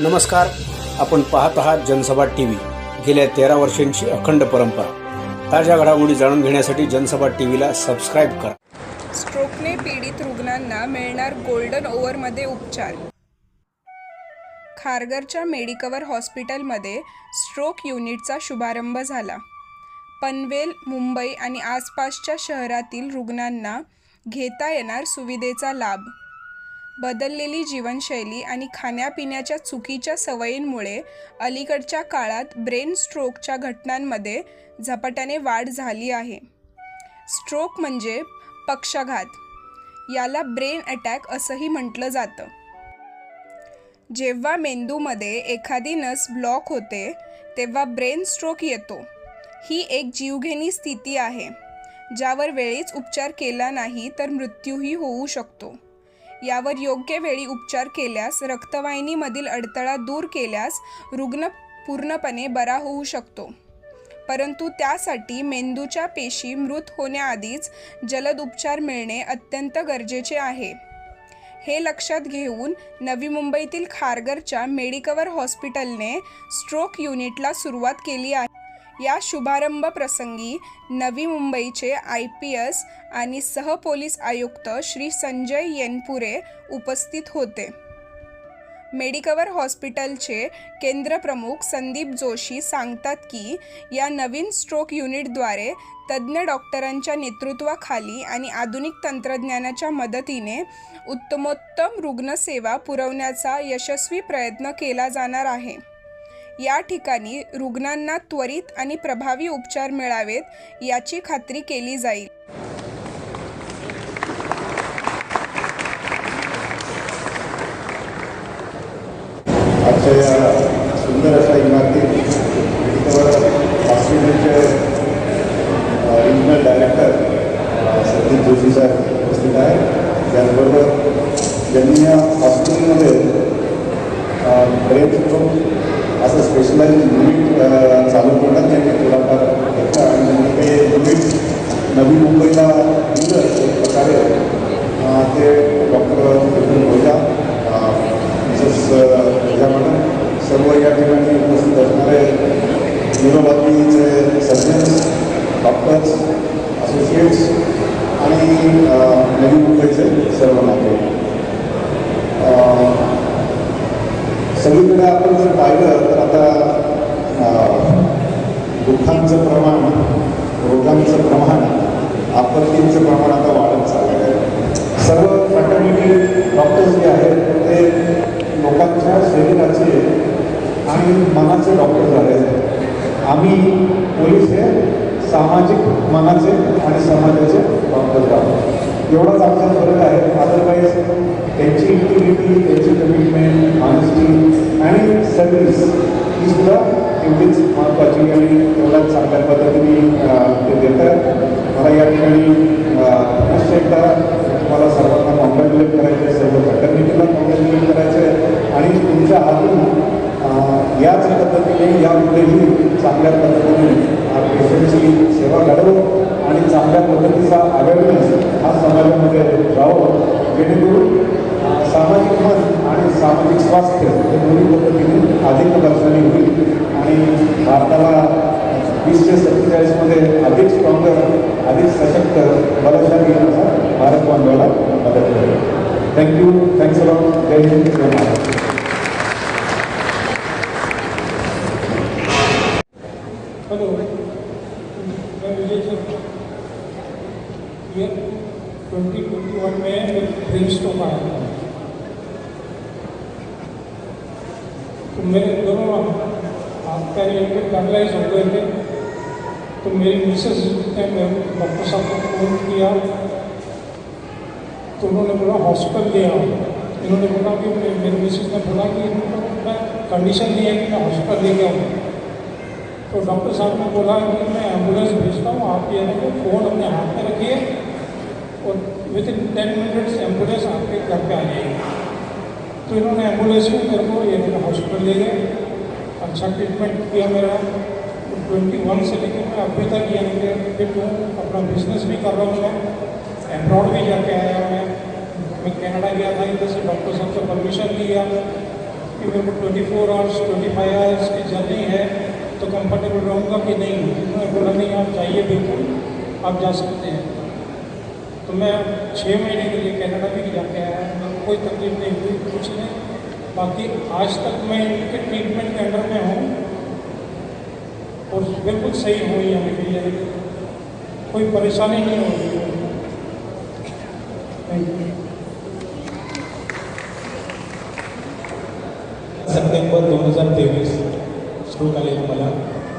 नमस्कार. आपण पाहत आहात जनसभा टी व्ही गेल्या तेरा वर्षांची अखंड परंपरा. ताज्या घडामोडी जाणून घेण्यासाठी जनसभा टी व्हीला सबस्क्राईब करा. स्ट्रोकने पीडित रुग्णांना मिळणार गोल्डन ओव्हरमध्ये उपचार. खारघरच्या मेडिकवर हॉस्पिटलमध्ये स्ट्रोक युनिटचा शुभारंभ झाला. पनवेल मुंबई आणि आसपासच्या शहरातील रुग्णांना घेता येणार सुविधेचा लाभ. बदललेली जीवनशैली आणि खाण्यापिण्याच्या चुकीच्या सवयींमुळे अलीकडच्या काळात ब्रेन स्ट्रोकच्या घटनांमध्ये झपाट्याने वाढ झाली आहे. स्ट्रोक म्हणजे पक्षाघात. याला ब्रेन अटॅक असंही म्हटलं जातं. जेव्हा मेंदूमध्ये एखादी नस ब्लॉक होते तेव्हा ब्रेन स्ट्रोक येतो. ही एक जीवघेणी स्थिती आहे. ज्यावर वेळीच उपचार केला नाही तर मृत्यूही होऊ शकतो. यावर योग्य वेळी उपचार केल्यास रक्तवाहिनीमधील अडथळा दूर केल्यास रुग्ण पूर्णपणे बरा होऊ शकतो. परंतु त्यासाठी मेंदूच्या पेशी मृत होण्याआधीच जलद उपचार मिळणे अत्यंत गरजेचे आहे. हे लक्षात घेऊन नवी मुंबईतील खारघरच्या मेडिकवर हॉस्पिटलने स्ट्रोक युनिटला सुरुवात केली आहे. या शुभारंभ प्रसंगी नवी मुंबईचे आय पी एस आणि सहपोलीस आयुक्त श्री संजय येनपुरे उपस्थित होते. मेडिकवर हॉस्पिटलचे केंद्रप्रमुख संदीप जोशी सांगतात की या नवीन स्ट्रोक युनिटद्वारे तज्ज्ञ डॉक्टरांच्या नेतृत्वाखाली आणि आधुनिक तंत्रज्ञानाच्या मदतीने उत्तमोत्तम रुग्णसेवा पुरवण्याचा यशस्वी प्रयत्न केला जाणार आहे. या ठिकाणी रुग्णांना त्वरित आणि प्रभावी उपचार मिळावेत याची खात्री केली जाईल. आजच्या या सुंदर अशा इमारतीत मेडिकवर हॉस्पिटलचे रिजनल डायरेक्टर संदीप जोशी साहेब उपस्थित आहे त्याचबरोबर ज्यांनी या हॉस्पिटलमध्ये ब्रेन स्ट्रोक असं युनिट चालू करण्यात त्यांनी पुढाकार घेतला आणि त्यांनी ते युनिट नवी मुंबईला दिलं एक प्रकारे ते doctor Vipin Ojha Mrs Ojha madam सर्व या ठिकाणी उपस्थित असणारे न्युरोपॅथीचे सर्जन्स डॉक्टर्स असोसिएट्स आणि नवी मुंबईचे सर्व नाते सगळीकडे आपण जर पाहिलं तर आता दुःखांचं प्रमाण रोगांचं प्रमाण आपत्तींचं प्रमाण आता वाढत चाललेलं आहे सर्व फॅटर्निटी डॉक्टर्स जे आहेत ते लोकांच्या शरीराचे आणि मनाचे डॉक्टर झाले आहेत आम्ही पोलीस हे सामाजिक मनाचे आणि समाजाचे वापर आहोत एवढाच आमचा फरक आहे. अदरवाईज त्यांची इंटिग्रिटी त्यांची कमिटमेंट ऑनेस्टी आणि सर्व्हिस ही सुद्धा तेवढीच महत्त्वाची आणि तेवढ्याच चांगल्या पद्धतीने ते देतात. स्वास्थ्य अधिक वर्षांनी होईल. आणि भारताला वीसशे सत्तेचाळीसमध्ये अधिक स्ट्रॉंगर अधिक सशक्त बलशाली असा भारत बांधवाला मदत करेल. Thank you thanks a lot Jai Hind Jai twenty twenty one में स्ट्रोक आया था। तो मेरे दोनों हाथ पैर एकदम पैरलाइज हो गए थे तो मेरी मिसेस ने डॉक्टर साहब को फ़ोन किया। तो उन्होंने बोला, हॉस्पिटल ले आओ। इन्होंने बोला कि मेरी मिसेस ने बोला कि मैं कंडीशन नहीं है कि मैं हॉस्पिटल लेके आऊँ। तो डॉक्टर साहब ने बोला कि मैं एंबुलेंस भेजता हूँ, आप ये है फ़ोन अपने हाथ में रखिए और within ten minutes ambulance आपके घर पे आ जाएगी। तो इन्होंने एंबुलेंस में मेरे को ये मेरे हॉस्पिटल ले गए अच्छा ट्रीटमेंट किया मेरा। ट्वेंटी वन से लेकर मैं अभी तक यानी कि फिट हूँ। अपना बिज़नेस भी कर रहा हूँ मैं। एब्रॉड भी जाके आया मैं। मैं कनाडा गया था, इधर से डॉक्टर साहब से परमिशन लिया कि मेरे को twenty four hours twenty five hours की जर्नी है। तो कंफर्टेबल रहूँगा कि नहीं? उन्होंने बोला, नहीं, आप जाइए बिल्कुल। आप जा सकते हैं। तो मैं छः महीने के लिए कनाडा भी जाके आया कोई तकलीफ़ नहीं हुई, कुछ नहीं। बाकी आज तक मैं इनके ट्रीटमेंट के अंडर में हूँ और बिल्कुल सही हूँ यहाँ के लिए कोई परेशानी नहीं हो रही है। यू सप्टेंबर दोन हज़ार तेवीस स्ट्रोक आलेला मला,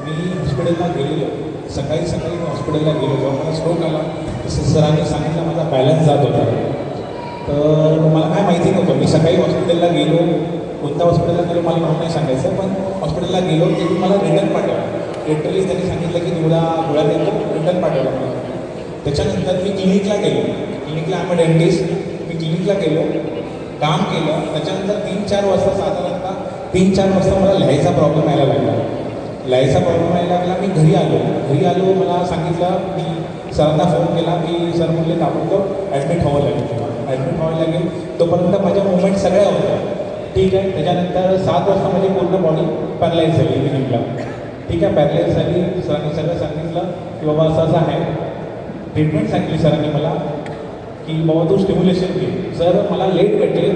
मी हॉस्पिटलला गेलेलो सकाळी सकाळी मी हॉस्पिटलला गेलो जेव्हा मला स्ट्रोक आला. तसं सरांनी सांगितलं, माझा बॅलन्स जात होता. तर मला काय माहिती नव्हतं. मी सकाळी हॉस्पिटलला गेलो. कोणत्या हॉस्पिटलला गेलो मला नाव नाही सांगायचं पण हॉस्पिटलला गेलो ते मला रिटर्न पाठवलं. लिटरली त्यांनी सांगितलं की निवडा गोळ्या देतो रिटर्न पाठवलं मला. त्याच्यानंतर मी क्लिनिकला गेलो. क्लिनिकला आम्ही डेंटिस्ट मी क्लिनिकला गेलो काम केलं. त्याच्यानंतर तीन चार वाजता साधारणतः तीन चार वाजता मला लिहायचा प्रॉब्लेम यायला लागला. लिहायचा प्रॉब्लेम यायला लागला. मी घरी आलो. घरी आलो मला सांगितलं मी सरांना फोन केला की सर म्हणले ताबडतोब ॲडमिट व्हावं लागेल तुम्हाला ॲडमिट लागेल. तोपर्यंत माझ्या मुवमेंट सगळ्या होत्या. ठीक आहे त्याच्यानंतर सात वाजता माझी पूर्ण बॉडी पॅरलाईज झाली इव्हिनिंगला ठीक आहे पॅरलाईज झाली सरांनी सगळं सांगितलं की बाबा असं असं आहे. ट्रीटमेंट सांगितली सरांनी मला की बाबा तू स्टिम्युलेशन घे. सर मला लेट भेटले.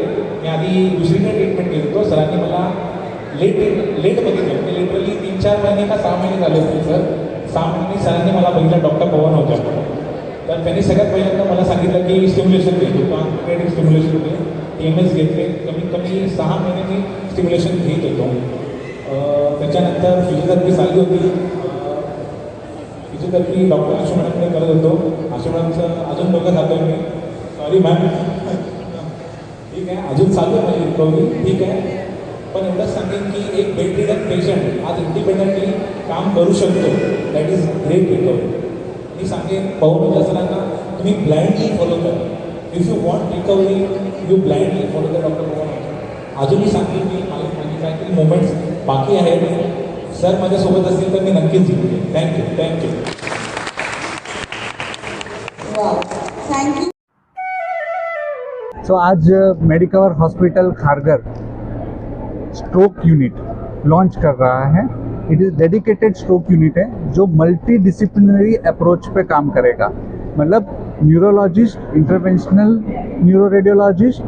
मी आधी दुसरीकडे ट्रीटमेंट घेत होतो. सरांनी मला लेट लेट बघितलं. म्हणजे लिटरली तीन चार महिने का सहा महिने झाले होते सर. सहा महिने सरांनी मला बघितलं. डॉक्टर पवन होत्या. तर त्यांनी सगळ्यात पहिल्यांदा मला सांगितलं की स्टिम्युलेशन घे. तू स्टिम्युलेशन घे. टी एम एस घेतले कमीत कमी सहा महिने मी स्टिम्युलेशन घेत होतो. त्याच्यानंतर फिजिओथेरपी चालली होती. फिजिओथेरपी डॉक्टर आशू मॅडमकडे करत होतो. आशू मॅडमचं अजून डोकं आहे मी. सॉरी मॅम ठीक आहे. अजून चालू आहे माझी रिकव्हरी ठीक आहे. पण एवढंच सांगेन की एक बेड रिडन पेशंट आज इंडिपेंडंटली काम करू शकतो. दॅट इज ग्रेट रिकव्हरी मी सांगेन पवन सरांना तुम्ही ब्लाइंडली फॉलो करा if you want recovery you blindly follow the doctor Pavan अजूनही सांगेन की मला माझे काहीतरी मोमेंट्स बाकी आहेत. सर माझ्यासोबत असतील तर मी नक्कीच जिंकेन thank you thank you thank you so आज Medicover hospital Kharghar stroke unit launch कर रहा है. It is dedicated stroke unit है, जो मल्टी डिसिप्लिनरी अप्रोच पे काम करेगा। मतलब neurologist interventional neuroradiologist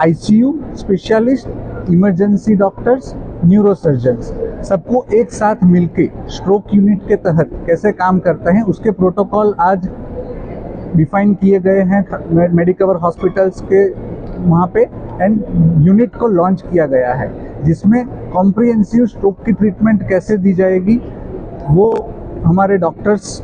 ICU specialist emergency doctors neurosurgeons सबको एक साथ मिलके स्ट्रोक यूनिट के तहत कैसे काम करते हैं, उसके प्रोटोकॉल आज डिफाइन किए गए हैं मेडिकवर हॉस्पिटल्स के वहाँ पे एंड यूनिट को लॉन्च किया गया है, जिसमें कॉम्प्रिहेंसिव स्ट्रोक की ट्रीटमेंट कैसे दी जाएगी, वो हमारे doctors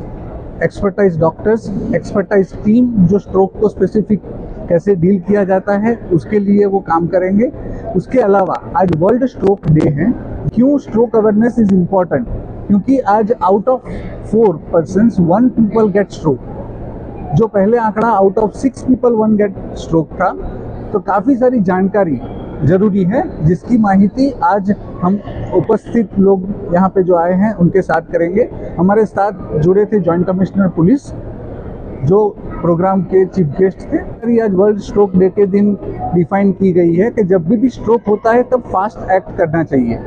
expertise doctors expertise team जो स्ट्रोक को स्पेसिफिक कैसे डील किया जाता है, उसके लिए वो काम करेंगे। उसके अलावा, आज वर्ल्ड स्ट्रोक डे है, क्यों स्ट्रोक अवेयरनेस इज़ इंपॉर्टेंट क्योंकि आज out of four person one people get stroke जो पहले आंकड़ा out of six people one get stroke था तो काफ़ी सारी जानकारी ज़रूरी है, जिसकी माहिती आज हम उपस्थित लोग यहाँ पे जो आए हैं, उनके साथ करेंगे। हमारे साथ जुड़े थे जॉइंट कमिश्नर पुलिस जो प्रोग्राम के चीफ गेस्ट थे। आज वर्ल्ड स्ट्रोक डे के दिन डिफाइन की गई है कि जब भी भी स्ट्रोक होता है, तब फास्ट एक्ट करना चाहिए।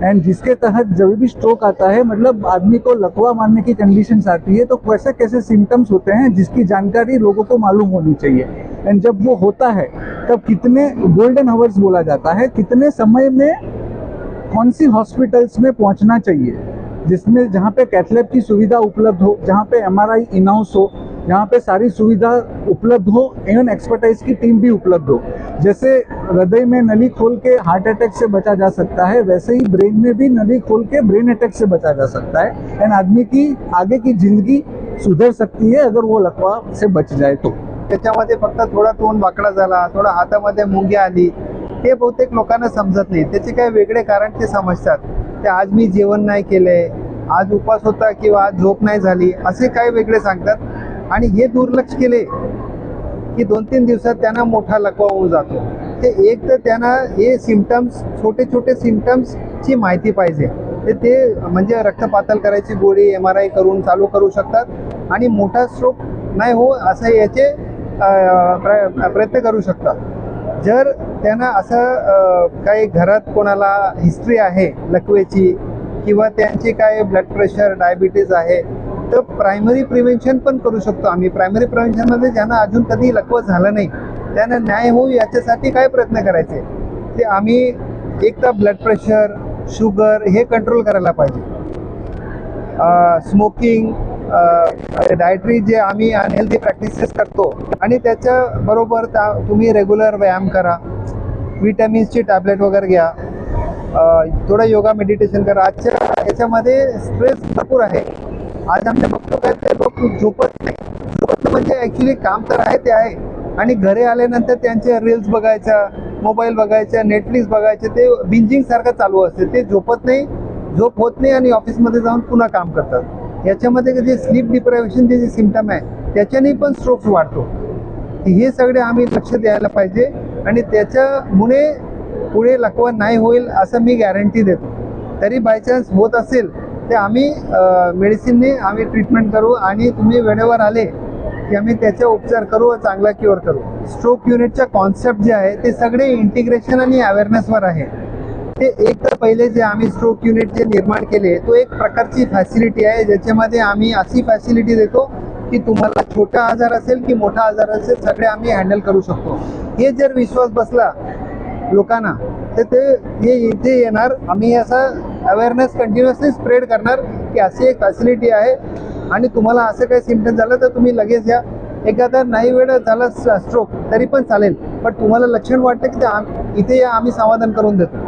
एंड जिसके तहत जब भी स्ट्रोक आता है मतलब आदमी को लकवा मारने की कंडीशन आती है तो कैसे कैसे सिम्टम्स होते हैं, जिसकी जानकारी लोगों को मालूम होनी चाहिए। एंड जब वो होता है तब कितने गोल्डन आवर्स बोला जाता है, कितने समय में कौन सी हॉस्पिटल्स में पहुँचना चाहिए, जिसमें जहाँ पे कैथलैब की सुविधा उपलब्ध हो, जहाँ पे एम आर आई हो, जहाँ पे सारी सुविधा उपलब्ध हो एवं एक्सपर्टाइज की टीम भी उपलब्ध हो। जैसे हृदय में नली खोल के हार्ट अटैक से बचा जा सकता है, वैसे ही ब्रेन में भी नली खोल के ब्रेन अटैक से बचा जा सकता है। एंड आदमी की, आगे की ज़िंदगी सुधर सकती है, अगर वो लकवा से बच जाए तो। त्याच्यामध्ये फक्त थोडा तोंड वाकडा झाला थोडा हातामध्ये मुंगी आली हे बहुतेक लोकांना समजत नाही. त्याचे काही वेगळे कारण ते समजतात. ते आज मी जेवण नाही केलंय आज उपास होता किंवा आज झोप नाही झाली असे काही वेगळे सांगतात. आणि हे दुर्लक्ष केले की दोन तीन दिवसात त्यांना मोठा लकवा होऊन जातो. ते एक तर त्यांना हे सिमटम्स छोटे छोटे सिमटम्सची माहिती पाहिजे. ते ते म्हणजे रक्तपातल करायची गोळी एम आर आय करून चालू करू शकतात. आणि मोठा स्ट्रोक नाही हो असं याचे प्रयत्न करू शकतात जर त्यांना असं काही घरात कोणाला हिस्ट्री आहे लकवेची किंवा त्यांची काय ब्लड प्रेशर डायबिटीज आहे तर प्रायमरी प्रिव्हेन्शन पण करू शकतो आम्ही. प्रायमरी प्रिव्हेन्शनमध्ये ज्यांना अजून कधी लकवं झालं नाही त्यांना न्याय होऊ याच्यासाठी काय प्रयत्न करायचे? ते आम्ही एक तर ब्लड प्रेशर शुगर हे कंट्रोल करायला पाहिजे. स्मोकिंग डायटरी जे आम्ही अनहेल्दी प्रॅक्टिसेस करतो आणि त्याच्याबरोबर त्या तुम्ही रेग्युलर व्यायाम करा. विटॅमिन्सची टॅबलेट वगैरे घ्या. थोडं योगा मेडिटेशन करा. आजच्या याच्यामध्ये स्ट्रेस भरपूर आहे. आज आमच्या बघतो काय ते लोक झोपत नाही. झोपत म्हणजे ॲक्च्युली काम तर आहे ते आहे. आणि घरी आल्यानंतर त्यांचे रील्स बघायच्या मोबाईल बघायच्या नेटफ्लिक्स बघायचे ते बिंजिंग सारखं चालू असते. ते झोपत नाही झोप होत नाही आणि ऑफिसमध्ये जाऊन पुन्हा काम करतात. याच्यामध्ये जे स्लीप डिप्रायव्हेशनचे जे सिमटम आहे त्याच्याने पण स्ट्रोक्स वाढतो. हे सगळे आम्ही लक्ष द्यायला पाहिजे आणि त्याच्यामुळे पुढे लकवा नाही होईल असं मी गॅरंटी देतो. तरी बाय चान्स होत असेल ते आम्ही मेडिसिनने आम्ही ट्रीटमेंट करू आणि तुम्ही वेळेवर आले की आम्ही त्याचा उपचार करू व चांगला क्युअर करू. स्ट्रोक युनिटच्या कॉन्सेप्ट जे आहे ते सगळे इंटिग्रेशन आणि अवेअरनेसवर आहे. ते एक तर पहिले जे आम्ही स्ट्रोक युनिट जे निर्माण केले तो एक प्रकारची फॅसिलिटी आहे ज्याच्यामध्ये आम्ही अशी फॅसिलिटी देतो की तुम्हाला छोटा आजार असेल की मोठा आजार असेल सगळे आम्ही हँडल करू शकतो. हे जर विश्वास बसला लोकांना तर ते हे इथे येणार. आम्ही असा अवेअरनेस कंटिन्युअसली स्प्रेड करणार की अशी एक फॅसिलिटी आहे. आणि तुम्हाला असं काही सिम्पटम झालं तर तुम्ही लगेच या. एखादा नाही वेळ झाला स्ट्रोक तरी पण चालेल. पण तुम्हाला लक्षण वाटतं की ते इथे या आम्ही समाधान करून देतो.